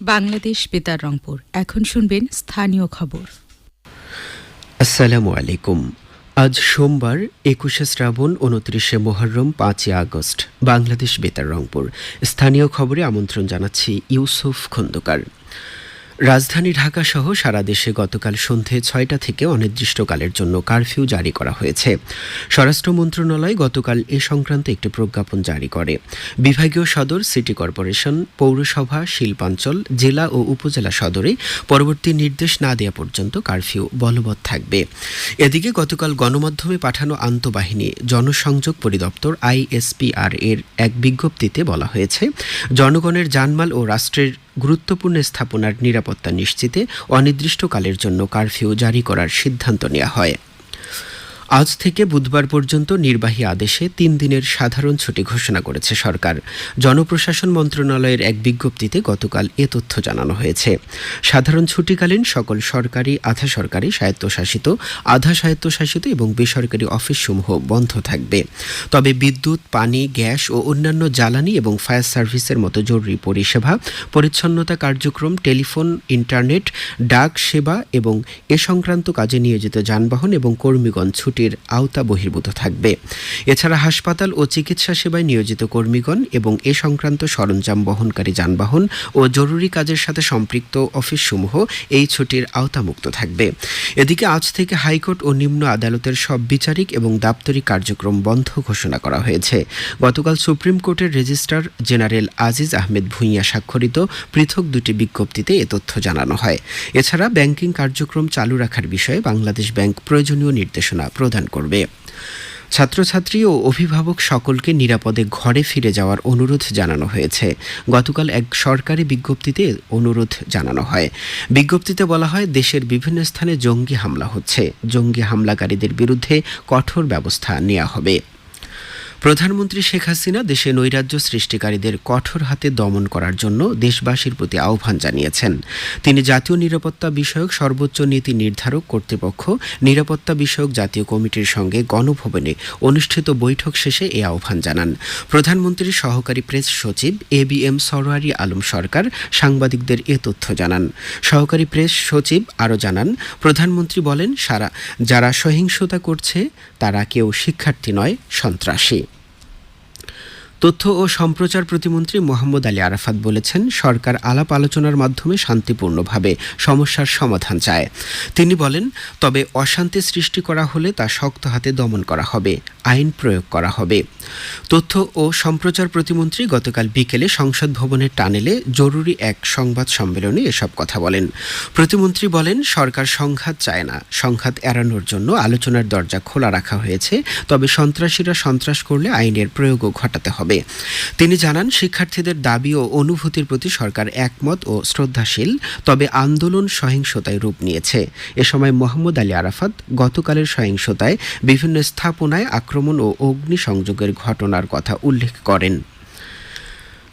বাংলাদেশ বেতার রংপুর। এখন শুনবেন স্থানীয় খবর। আসসালামু আলাইকুম। আজ সোমবার, একুশে শ্রাবণ, উনত্রিশে মোহরম পাঁচই আগস্ট, বাংলাদেশ বেতার রংপুর। স্থানীয় খবরে আমন্ত্রণ জানাচ্ছি ইউসুফ খন্দকার। রাজধানী ঢাকা সহ সারা দেশে গতকাল সন্ধে ছয়টা থেকে অনির্দিষ্টকালের জন্য কারফিউ জারি করা হয়েছে। স্বরাষ্ট্র মন্ত্রণালয় গতকাল এ সংক্রান্ত একটি প্রজ্ঞাপন জারি করে। বিভাগীয় সদর, সিটি কর্পোরেশন, পৌরসভা, শিল্পাঞ্চল, জেলা ও উপজেলা সদরে পরবর্তী নির্দেশ না দেওয়া পর্যন্ত কারফিউ বলবৎ থাকবে। এদিকে গতকাল গণমাধ্যমে পাঠানো আন্তঃবাহিনী জনসংযোগ পরিদপ্তর আইএসপিআর এর এক বিজ্ঞপ্তিতে বলা হয়েছে, জনগণের জানমাল ও রাষ্ট্রের গুরুত্বপূর্ণ স্থাপনার নিরাপত্তা নিশ্চিতে অনির্দিষ্টকালের জন্য কারফিউ জারি করার সিদ্ধান্ত নেওয়া হয়। আজ থেকে বুধবার পর্যন্ত নির্বাহী আদেশে তিন দিনের সাধারণ ছুটি ঘোষণা করেছে সরকার। জনপ্রশাসন মন্ত্রণালয়ের এক বিজ্ঞপ্তিতে গতকাল এ তথ্য জানানো হয়েছে। সাধারণ ছুটিকালীন সকল সরকারি, আধা সরকারি স্বায়ত্তশাসিত, আধা স্বায়ত্তশাসিত এবং বেসরকারি অফিসসমূহ বন্ধ থাকবে। তবে বিদ্যুৎ, পানি, গ্যাস ও অন্যান্য জ্বালানি এবং ফায়ার সার্ভিসের মতো জরুরি পরিষেবা, পরিচ্ছন্নতা কার্যক্রম, টেলিফোন, ইন্টারনেট, ডাক সেবা এবং এ সংক্রান্ত কাজে নিয়োজিত যানবাহন এবং কর্মীগণ ছুটি ছুটির আওতা বহির্ভূত থাকবে। এছাড়া হাসপাতাল ও চিকিৎসা সেবায় নিয়োজিত কর্মীগণ এবং এ সংক্রান্ত সরঞ্জাম বহনকারী যানবাহন ও জরুরি কাজের সাথে সম্পৃক্ত অফিসসমূহ এই ছুটির আওতামুক্ত থাকবে। এদিকে আজ থেকে হাইকোর্ট ও নিম্ন আদালতের সব বিচারিক এবং দাপ্তরিক কার্যক্রম বন্ধ ঘোষণা করা হয়েছে। গতকাল সুপ্রিম কোর্টের রেজিস্ট্রার জেনারেল আজিজ আহমেদ ভুঁইয়া স্বাক্ষরিত পৃথক দুটি বিজ্ঞপ্তিতে এ তথ্য জানানো হয়। এছাড়া ব্যাংকিং কার্যক্রম চালু রাখার বিষয়ে বাংলাদেশ ব্যাংক প্রয়োজনীয় নির্দেশনা প্রদান করবে। ছাত্রছাত্রী ও অভিভাবক সকলকে নিরাপদে ঘরে ফিরে যাওয়ার অনুরোধ জানানো হয়েছে। গতকাল এক সরকারি বিজ্ঞপ্তিতে অনুরোধ জানানো হয়। বিজ্ঞপ্তিতে বলা হয়, দেশের বিভিন্ন স্থানে জঙ্গি হামলা হচ্ছে। জঙ্গি হামলাকারীদের বিরুদ্ধে কঠোর ব্যবস্থা নেওয়া হবে। প্রধানমন্ত্রী শেখ হাসিনা দেশে নৈরাজ্য সৃষ্টিকারীদের কঠোর হাতে দমন করার জন্য দেশবাসীর প্রতি আহ্বান জানিয়েছেন। তিনি জাতীয় নিরাপত্তা বিষয়ক সর্বোচ্চ নীতি নির্ধারক কর্তৃপক্ষ, নিরাপত্তা বিষয়ক জাতীয় কমিটির সঙ্গে গণভবনে অনুষ্ঠিত বৈঠক শেষে এ আহ্বান জানান। প্রধানমন্ত্রীর সহকারী প্রেস সচিব A B M Sarwari Alam Sarkar সাংবাদিকদের এ তথ্য জানান। সহকারী প্রেস সচিব আরও জানান, প্রধানমন্ত্রী বলেন, সারা, যারা সহিংসতা করছে, তারা কেউ শিক্ষার্থী নয়, সন্ত্রাসী। তথ্য ও সম্প্রচার প্রতিমন্ত্রী মোহাম্মদ আলী আরাফাত বলেছেন, সরকার আলাপ আলোচনার মাধ্যমে শান্তিপূর্ণভাবে সমস্যার সমাধান চায়। তিনি বলেন, তবে অশান্তি সৃষ্টি করা হলে তা শক্ত হাতে দমন করা হবে, আইন প্রয়োগ করা হবে। তথ্য ও সম্প্রচার প্রতিমন্ত্রী গতকাল বিকেলে সংসদ ভবনের টানেলে জরুরি এক সংবাদ সম্মেলনে এসব কথা বলেন। প্রতিমন্ত্রী বলেন, সরকার সংঘাত চায় না, সংঘাত এড়ানোর জন্য আলোচনার দরজা খোলা রাখা হয়েছে, তবে সন্ত্রাসীরা সন্ত্রাস করলে আইনের প্রয়োগও ঘটাতে হবে। হবে। তিনি জানান, শিক্ষার্থীদের দাবি ও অনুভূতির প্রতি সরকার একমত ও শ্রদ্ধাশীল, তবে আন্দোলন সহিংসতায় রূপ নিয়েছে। এ সময় মোহাম্মদ আলী আরাফাত গতকালের সহিংসতায় বিভিন্ন স্থাপনায় আক্রমণ ও অগ্নিসংযোগের ঘটনার কথা উল্লেখ করেন।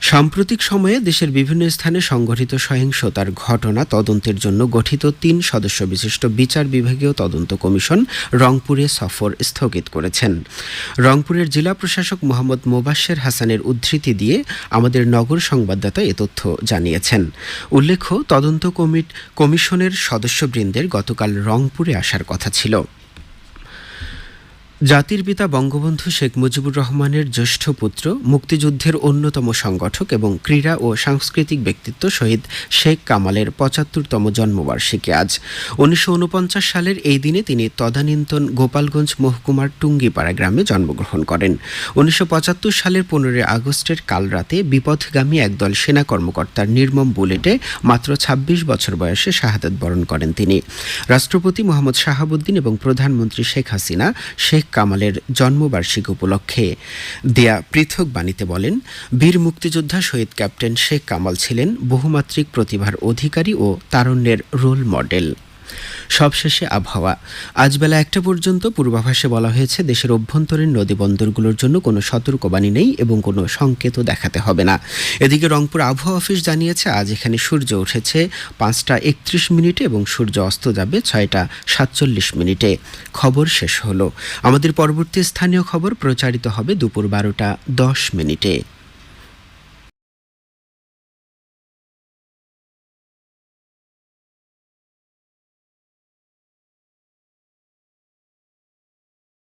সাম্প্রতিক সময়ে দেশের বিভিন্ন স্থানে সংঘটিত সহিংসতার ঘটনা তদন্তের জন্য গঠিত তিন সদস্য বিশিষ্ট বিচার বিভাগীয় তদন্ত কমিশন রংপুরে সফর স্থগিত করেছেন। রংপুরের জেলা প্রশাসক মোহাম্মদ মোবাশ্বের হাসানের উদ্ধৃতি দিয়ে আমাদের নগর সংবাদদাতা এ তথ্য জানিয়েছেন। উল্লেখ্য, তদন্ত কমিট, কমিশনের সদস্যবৃন্দের গতকাল রংপুরে আসার কথা ছিল। জাতির পিতা বঙ্গবন্ধু শেখ মুজিবুর রহমানের জ্যেষ্ঠ পুত্র, মুক্তিযুদ্ধের অন্যতম সংগঠক এবং ক্রীড়া ও সাংস্কৃতিক ব্যক্তিত্ব শহীদ শেখ কামালের পঁচাত্তরতম জন্মবার্ষিকী আজ। উনিশশো ঊনপঞ্চাশ সালের এই দিনে তিনি তদানীন্তন গোপালগঞ্জ মহকুমার টুঙ্গিপাড়া গ্রামে জন্মগ্রহণ করেন। উনিশশো পঁচাত্তর সালের পনেরোই আগস্টের কাল রাতে বিপথগামী একদল সেনা কর্মকর্তার নির্মম বুলেটে মাত্র ২৬ বছর বয়সে শাহাদত বরণ করেন তিনি। রাষ্ট্রপতি মোহাম্মদ শাহাবুদ্দিন এবং প্রধানমন্ত্রী শেখ হাসিনা শেখ কামালের জন্মবার্ষিকী উপলক্ষে দেয়া পৃথক বাণীতে বলেন, বীর মুক্তিযোদ্ধা শহীদ ক্যাপ্টেন শেখ কামাল ছিলেন বহুমাত্রিক প্রতিভার অধিকারী ও তারণ্যের রোল মডেল। সবশেষে আবহাওয়া। আজ বেলা একটা পর্যন্ত পূর্বাভাসে বলা হয়েছে, দেশের অভ্যন্তরীণ নদী বন্দরগুলোর জন্য কোনো সতর্কবাণী নেই এবং কোনো সংকেতও দেখাতে হবে না। এদিকে রংপুর আবহাওয়া অফিস জানিয়েছে, আজ এখানে সূর্য উঠেছে পাঁচটা একত্রিশ মিনিটে এবং সূর্য অস্ত যাবে ছয়টা সাতচল্লিশ মিনিটে। খবর শেষ হলো। আমাদের পরবর্তী স্থানীয় খবর প্রচারিত হবে দুপুর বারোটা দশ মিনিটে।